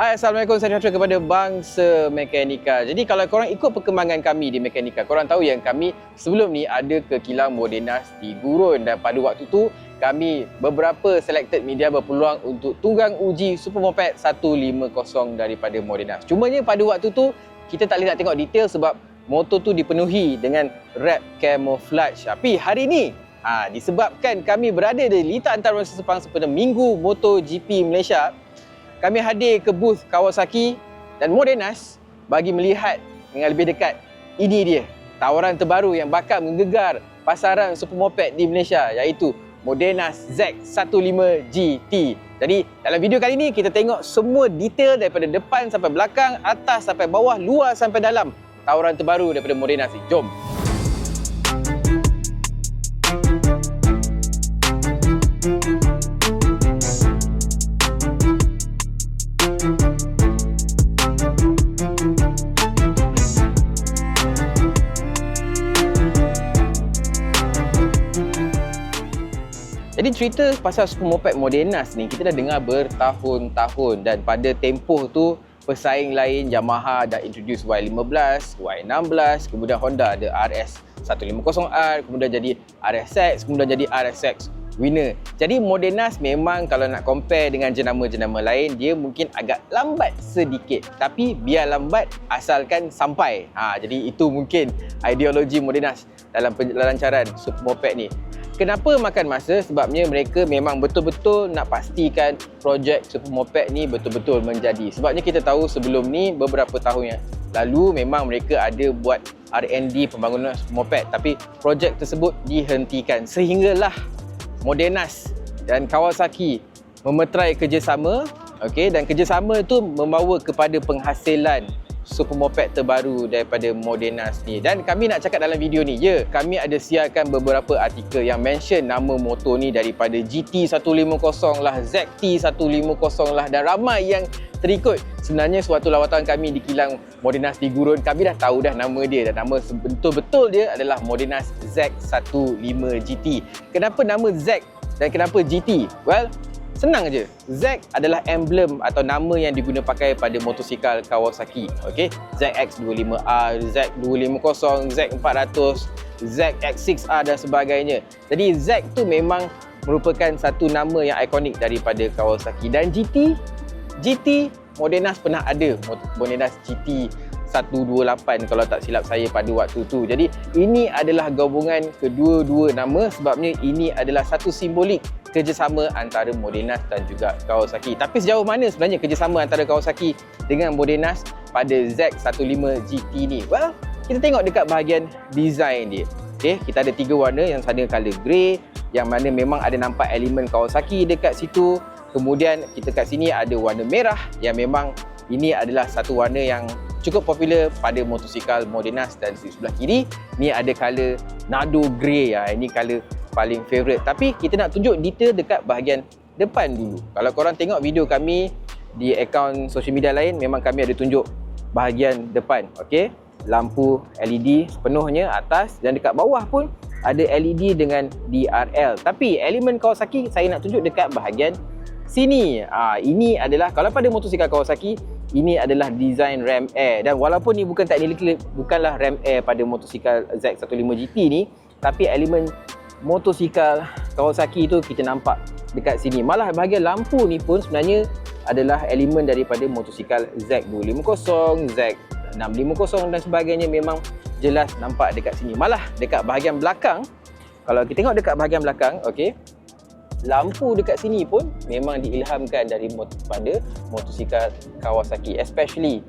Hai, Assalamualaikum. Saya Syafri kepada Bangsa Mekanika. Jadi kalau korang ikut perkembangan kami di Mekanika, korang tahu yang kami sebelum ni ada ke kilang Modenas di Gurun dan pada waktu tu kami beberapa selected media berpeluang untuk tunggang uji Super Moped 150 daripada Modenas. Cumanya pada waktu tu kita tak boleh nak tengok detail sebab motor tu dipenuhi dengan wrap camouflage. Tapi hari ni ha, disebabkan kami berada di litar antarabangsa Sepang sepenuh Minggu MotoGP Malaysia, kami hadir ke booth Kawasaki dan Modenas bagi melihat dengan lebih dekat. Ini dia, tawaran terbaru yang bakal menggegar pasaran super moped di Malaysia iaitu Modenas Z15 GT. Jadi dalam video kali ini kita tengok semua detail daripada depan sampai belakang, atas sampai bawah, luar sampai dalam tawaran terbaru daripada Modenas ni. Jom. Cerita pasal super moped Modenas ni kita dah dengar bertahun-tahun dan pada tempoh tu pesaing lain Yamaha dah introduce Y15, Y16, kemudian Honda ada RS 150R, kemudian jadi RSX, kemudian jadi RSX winner. Jadi Modenas memang kalau nak compare dengan jenama-jenama lain dia mungkin agak lambat sedikit. Tapi biar lambat asalkan sampai. Ha, jadi itu mungkin ideologi Modenas dalam pelancaran super moped ni. Kenapa makan masa? Sebabnya mereka memang betul-betul nak pastikan projek super moped ni betul-betul menjadi. Sebabnya kita tahu sebelum ni beberapa tahun yang lalu memang mereka ada buat R&D pembangunan super moped tapi projek tersebut dihentikan sehinggalah Modenas dan Kawasaki memeterai kerjasama okay, dan kerjasama itu membawa kepada penghasilan super moped terbaru daripada Modenas ni dan kami nak cakap dalam video ni ya kami ada siarkan beberapa artikel yang mention nama motor ni daripada GT150 lah ZT150 lah dan ramai yang terikut. Sebenarnya suatu lawatan kami di kilang Modenas di Gurun kami dah tahu dah nama dia dan nama betul-betul dia adalah Modenas Z15 GT kenapa nama Z dan kenapa GT well Senang aja. Z adalah emblem atau nama yang diguna pakai pada motosikal Kawasaki. Okey, ZX25R, Z250, Z400, ZX6R dan sebagainya. Jadi Z tu memang merupakan satu nama yang ikonik daripada Kawasaki dan GT GT Modenas pernah ada Modenas GT 128 kalau tak silap saya pada waktu tu. Jadi ini adalah gabungan kedua-dua nama sebabnya ini adalah satu simbolik kerjasama antara Modenas dan juga Kawasaki. Tapi sejauh mana sebenarnya kerjasama antara Kawasaki dengan Modenas pada Z15 GT ni? Well, kita tengok dekat bahagian design dia. Okay, kita ada tiga warna yang sana color grey, yang mana memang ada nampak elemen Kawasaki dekat situ. Kemudian kita kat sini ada warna merah yang memang ini adalah satu warna yang cukup popular pada motosikal Modenas dan di sebelah kiri ni ada color Nado Grey ya. Ini color paling favorite. Tapi kita nak tunjuk detail dekat bahagian depan dulu. Kalau korang tengok video kami di akaun social media lain, memang kami ada tunjuk bahagian depan. Okay? Lampu LED sepenuhnya atas dan dekat bawah pun ada LED dengan DRL. Tapi elemen Kawasaki saya nak tunjuk dekat bahagian sini. Ha, ini adalah kalau pada motosikal Kawasaki, ini adalah design ram air dan walaupun ni bukan technically bukanlah ram air pada motosikal Z15 GT ni, tapi elemen motosikal Kawasaki tu kita nampak dekat sini. Malah bahagian lampu ni pun sebenarnya adalah elemen daripada motosikal Z250, Z650 dan sebagainya memang jelas nampak dekat sini. Malah dekat bahagian belakang, kalau kita tengok dekat bahagian belakang, okey, lampu dekat sini pun memang diilhamkan dari pada motosikal Kawasaki especially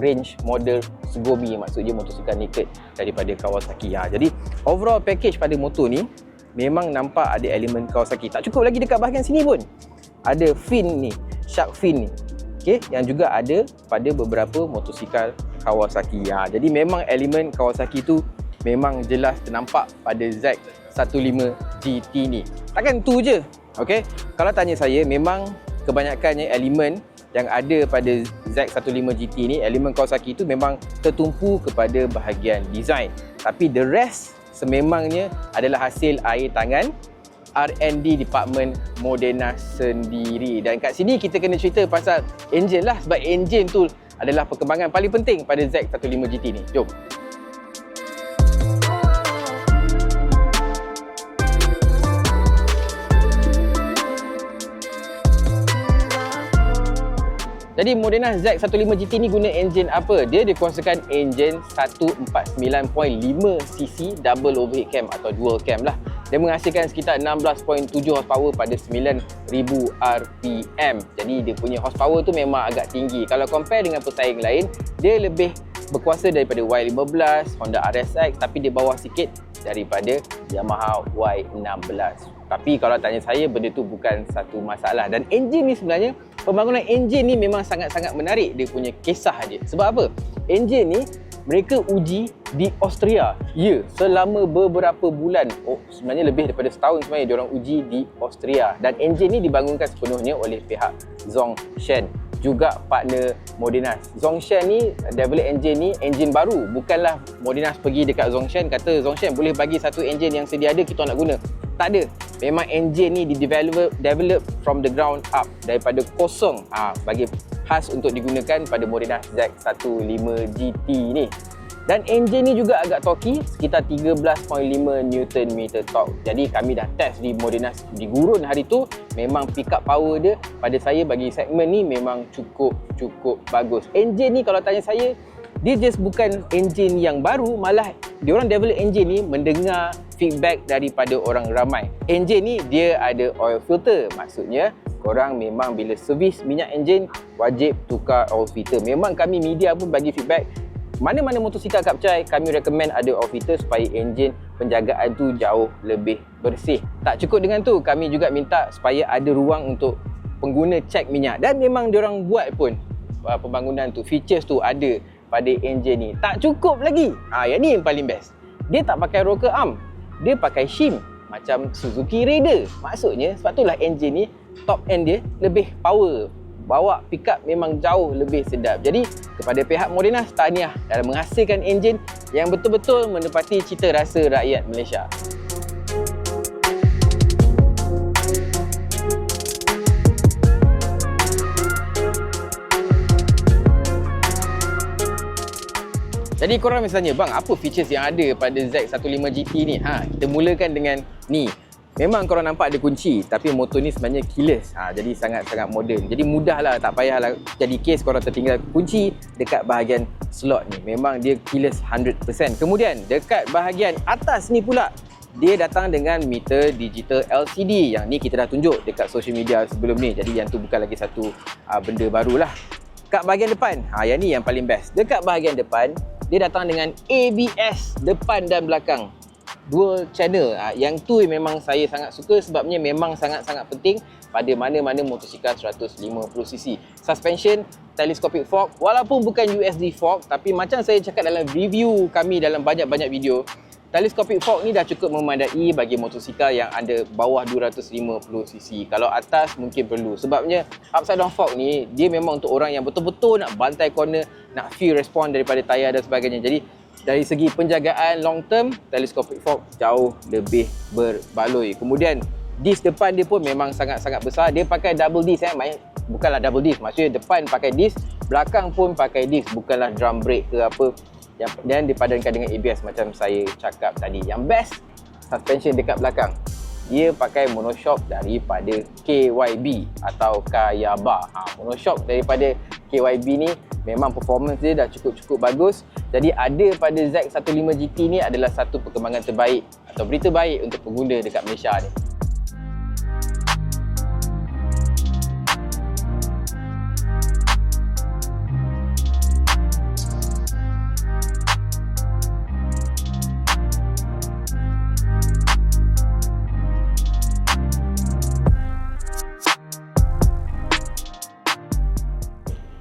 range model Sugomi maksudnya motosikal naked daripada Kawasaki. Ha, jadi overall package pada motor ni memang nampak ada elemen Kawasaki. Tak cukup lagi dekat bahagian sini pun. Ada fin ni shark fin ni. Okay, yang juga ada pada beberapa motosikal Kawasaki. Ha, jadi memang elemen Kawasaki tu memang jelas ternampak pada Z15 GT ni. Takkan tu je. Okey. Kalau tanya saya memang kebanyakannya elemen yang ada pada Z15 GT ni, elemen Kawasaki tu memang tertumpu kepada bahagian design. Tapi the rest sememangnya adalah hasil air tangan R&D Department Moderna sendiri. Dan kat sini kita kena cerita pasal engine lah sebab engine tu adalah perkembangan paling penting pada Z15 GT ni. Jom. Jadi Modena Z15 GT ni guna enjin apa? Dia dikuasakan enjin 149.5cc double overhead cam atau dual cam lah. Dia menghasilkan sekitar 16.7 horsepower pada 9000 RPM. Jadi dia punya horsepower tu memang agak tinggi. Kalau compare dengan pesaing lain, dia lebih berkuasa daripada Y15, Honda RSX tapi dia bawah sikit daripada Yamaha Y16. Tapi kalau tanya saya, benda tu bukan satu masalah. Dan enjin ni sebenarnya, pembangunan enjin ni memang sangat-sangat menarik dia punya kisah dia. Sebab apa? Enjin ni mereka uji di Austria. Ya, selama beberapa bulan. Oh, sebenarnya lebih daripada setahun sebenarnya dia orang uji di Austria. Dan enjin ni dibangunkan sepenuhnya oleh pihak Zongshan juga partner Modinas. Zongshan ni develop engine ni engine baru. Bukanlah Modinas pergi dekat Zongshan kata Zongshan boleh bagi satu engine yang sedia ada kita nak guna. Tak ada. Memang engine ni di develop develop from the ground up daripada kosong. Ah ha, bagi khas untuk digunakan pada Modinas Z15 GT ni. Dan enjin ni juga agak torky, sekitar 13.5 Newton meter torque. Jadi kami dah test di Modenas di gurun hari tu, memang pick up power dia pada saya bagi segmen ni memang cukup cukup bagus. Enjin ni kalau tanya saya, dia just bukan enjin yang baru, malah dia orang develop enjin ni mendengar feedback daripada orang ramai. Enjin ni dia ada oil filter, maksudnya korang memang bila servis minyak enjin wajib tukar oil filter. Memang kami media pun bagi feedback mana-mana motosikal Kapcai kami recommend ada off filter supaya enjin penjagaan tu jauh lebih bersih. Tak cukup dengan tu, kami juga minta supaya ada ruang untuk pengguna cek minyak dan memang diorang buat pun uh, pembangunan tu, features tu ada pada enjin ni. Tak cukup lagi. Ha, yang ni yang paling best. Dia tak pakai rocker arm. Dia pakai shim macam Suzuki Raider. Maksudnya sebab itulah enjin ni top end dia lebih power bawa pickup memang jauh lebih sedap. Jadi kepada pihak Moderna tahniah dalam menghasilkan enjin yang betul-betul menepati cita rasa rakyat Malaysia. Jadi korang misalnya, bang apa features yang ada pada Z15 GT ni? Ha, kita mulakan dengan ni. Memang korang nampak ada kunci tapi motor ni sebenarnya keyless. Ha, Jadi sangat-sangat moden. Jadi mudahlah tak payahlah jadi case korang tertinggal kunci dekat bahagian slot ni. Memang dia keyless 100% Kemudian dekat bahagian atas ni pula Dia datang dengan meter digital LCD Yang ni kita dah tunjuk dekat social media sebelum ni. Jadi yang tu bukan lagi satu uh, benda barulah. Kat bahagian depan, ha, yang ni yang paling best. Dekat bahagian depan dia datang dengan ABS depan dan belakang dual channel. Ha, yang tu memang saya sangat suka sebabnya memang sangat-sangat penting pada mana-mana motosikal 150cc. Suspension telescopic fork walaupun bukan USD fork tapi macam saya cakap dalam review kami dalam banyak-banyak video telescopic fork ni dah cukup memadai bagi motosikal yang ada bawah 250cc. Kalau atas mungkin perlu. Sebabnya upside down fork ni dia memang untuk orang yang betul-betul nak bantai corner, nak feel respon daripada tayar dan sebagainya. Jadi dari segi penjagaan long term telescopic fork jauh lebih berbaloi kemudian disc depan dia pun memang sangat-sangat besar dia pakai double disc eh bukanlah double disc maksudnya depan pakai disc belakang pun pakai disc bukanlah drum brake ke apa dan dipadankan dengan ABS macam saya cakap tadi. Yang best suspension dekat belakang. Dia pakai monoshock daripada KYB atau Kayaba. Ha, monoshock daripada KYB ni memang performance dia dah cukup-cukup bagus. Jadi ada pada Z15 GT ni adalah satu perkembangan terbaik atau berita baik untuk pengguna dekat Malaysia ni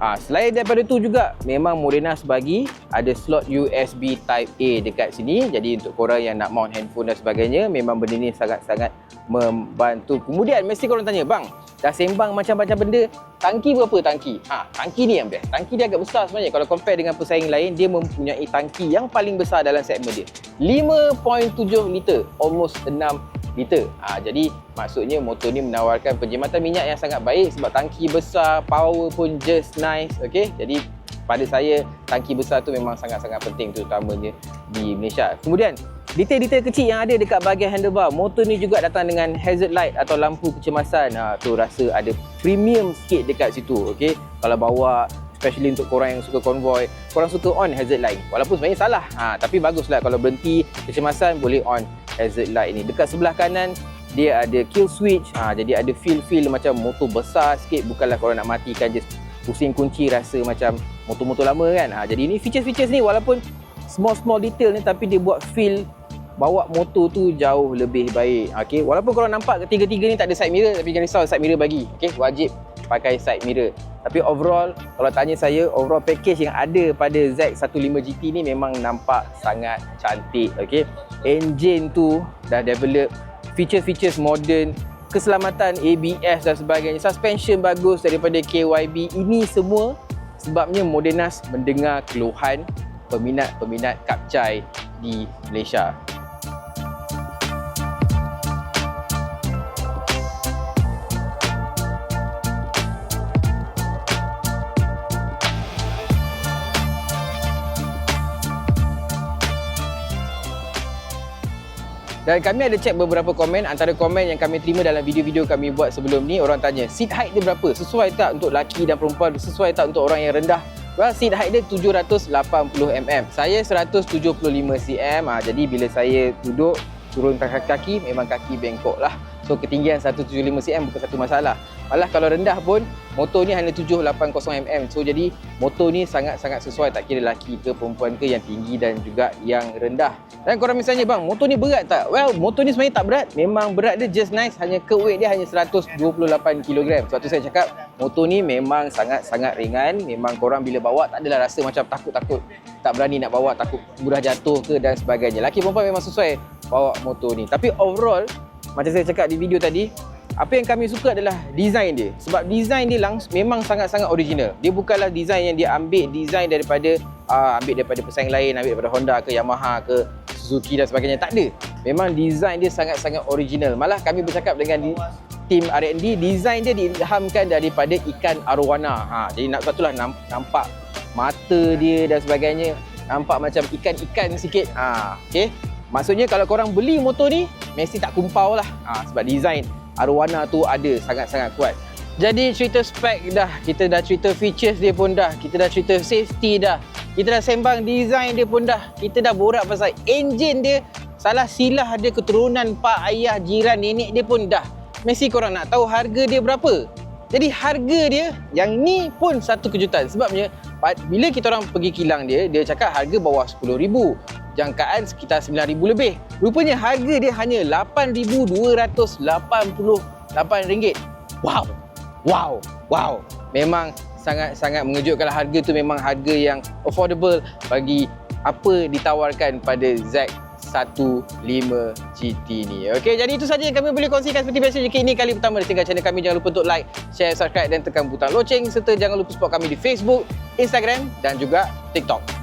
Ha, selain daripada tu juga memang Morenas bagi ada slot USB Type A dekat sini. Jadi untuk korang yang nak mount handphone dan sebagainya memang benda ni sangat-sangat membantu. Kemudian mesti korang tanya, "Bang, dah sembang macam-macam benda, tangki berapa tangki?" Ha, tangki ni yang best. Tangki dia agak besar sebenarnya kalau compare dengan pesaing lain, dia mempunyai tangki yang paling besar dalam segmen dia. 5.7 liter, almost 6 liter. Ha, jadi maksudnya motor ni menawarkan penjimatan minyak yang sangat baik sebab tangki besar, power pun just nice. Okay? Jadi pada saya tangki besar tu memang sangat-sangat penting terutamanya di Malaysia. Kemudian detail-detail kecil yang ada dekat bahagian handlebar. Motor ni juga datang dengan hazard light atau lampu kecemasan. Ha, tu rasa ada premium sikit dekat situ. Okay? Kalau bawa especially untuk korang yang suka konvoy korang suka on hazard light walaupun sebenarnya salah ha, tapi baguslah kalau berhenti kecemasan boleh on hazard light ni. Dekat sebelah kanan dia ada kill switch. Ha, jadi ada feel-feel macam motor besar sikit. Bukanlah korang nak matikan just pusing kunci rasa macam motor-motor lama kan. Ha, jadi ni features-features ni walaupun small-small detail ni tapi dia buat feel bawa motor tu jauh lebih baik. Okay? walaupun korang nampak ketiga-tiga ni tak ada side mirror tapi jangan risau side mirror bagi. Okay? wajib pakai side mirror. Tapi overall kalau tanya saya overall package yang ada pada Z15 GT ni memang nampak sangat cantik. Okey engine tu dah develop features-features modern keselamatan ABS dan sebagainya. Suspension bagus daripada KYB ini semua sebabnya Modenas mendengar keluhan peminat-peminat kapcai di Malaysia Dan kami ada check beberapa komen Antara komen yang kami terima dalam video-video kami buat sebelum ni Orang tanya, seat height dia berapa? Sesuai tak untuk laki dan perempuan? Sesuai tak untuk orang yang rendah? Well, seat height dia 780mm Saya 175cm ha, Jadi bila saya duduk turun kaki-kaki Memang kaki bengkok lah So ketinggian 175cm bukan satu masalah. Malah kalau rendah pun motor ni hanya 780mm. So jadi motor ni sangat-sangat sesuai tak kira lelaki ke perempuan ke yang tinggi dan juga yang rendah. Dan korang misalnya bang, motor ni berat tak? Well, motor ni sebenarnya tak berat. Memang berat dia just nice. Hanya ke weight dia hanya 128kg. Sebab tu saya cakap motor ni memang sangat-sangat ringan. Memang korang bila bawa tak adalah rasa macam takut-takut. Tak berani nak bawa, takut mudah jatuh ke dan sebagainya. Laki perempuan memang sesuai bawa motor ni. Tapi overall, macam saya cakap di video tadi apa yang kami suka adalah design dia. Sebab design dia langs memang sangat-sangat original. Dia bukanlah design yang dia ambil design daripada uh, ambil daripada pesaing lain ambil daripada Honda ke Yamaha ke Suzuki dan sebagainya. Tak ada. Memang design dia sangat-sangat original. Malah kami bercakap dengan di, tim R&D design dia diilhamkan daripada ikan arowana ha, jadi nak satulah nampak mata dia dan sebagainya. Nampak macam ikan-ikan sikit. Ha, okay? Maksudnya kalau korang beli motor ni mesti tak kumpau lah. Ha, sebab design arwana tu ada sangat-sangat kuat. Jadi cerita spek dah, kita dah cerita features dia pun dah, kita dah cerita safety dah, kita dah sembang design dia pun dah, kita dah borak pasal engine dia, salah silah dia keturunan pak ayah jiran nenek dia pun dah. Mesti korang nak tahu harga dia berapa. Jadi harga dia yang ni pun satu kejutan. Sebabnya bila kita orang pergi kilang dia, dia cakap harga bawah 10,000 jangkaan sekitar RM9,000 lebih. Rupanya harga dia hanya RM8,288. Wow! Wow! Wow! Memang sangat-sangat mengejutkan harga tu memang harga yang affordable bagi apa ditawarkan pada Z15 GT ni. Okey, jadi itu saja yang kami boleh kongsikan seperti biasa jika ini kali pertama di channel kami. Jangan lupa untuk like, share, subscribe dan tekan butang loceng serta jangan lupa support kami di Facebook, Instagram dan juga TikTok.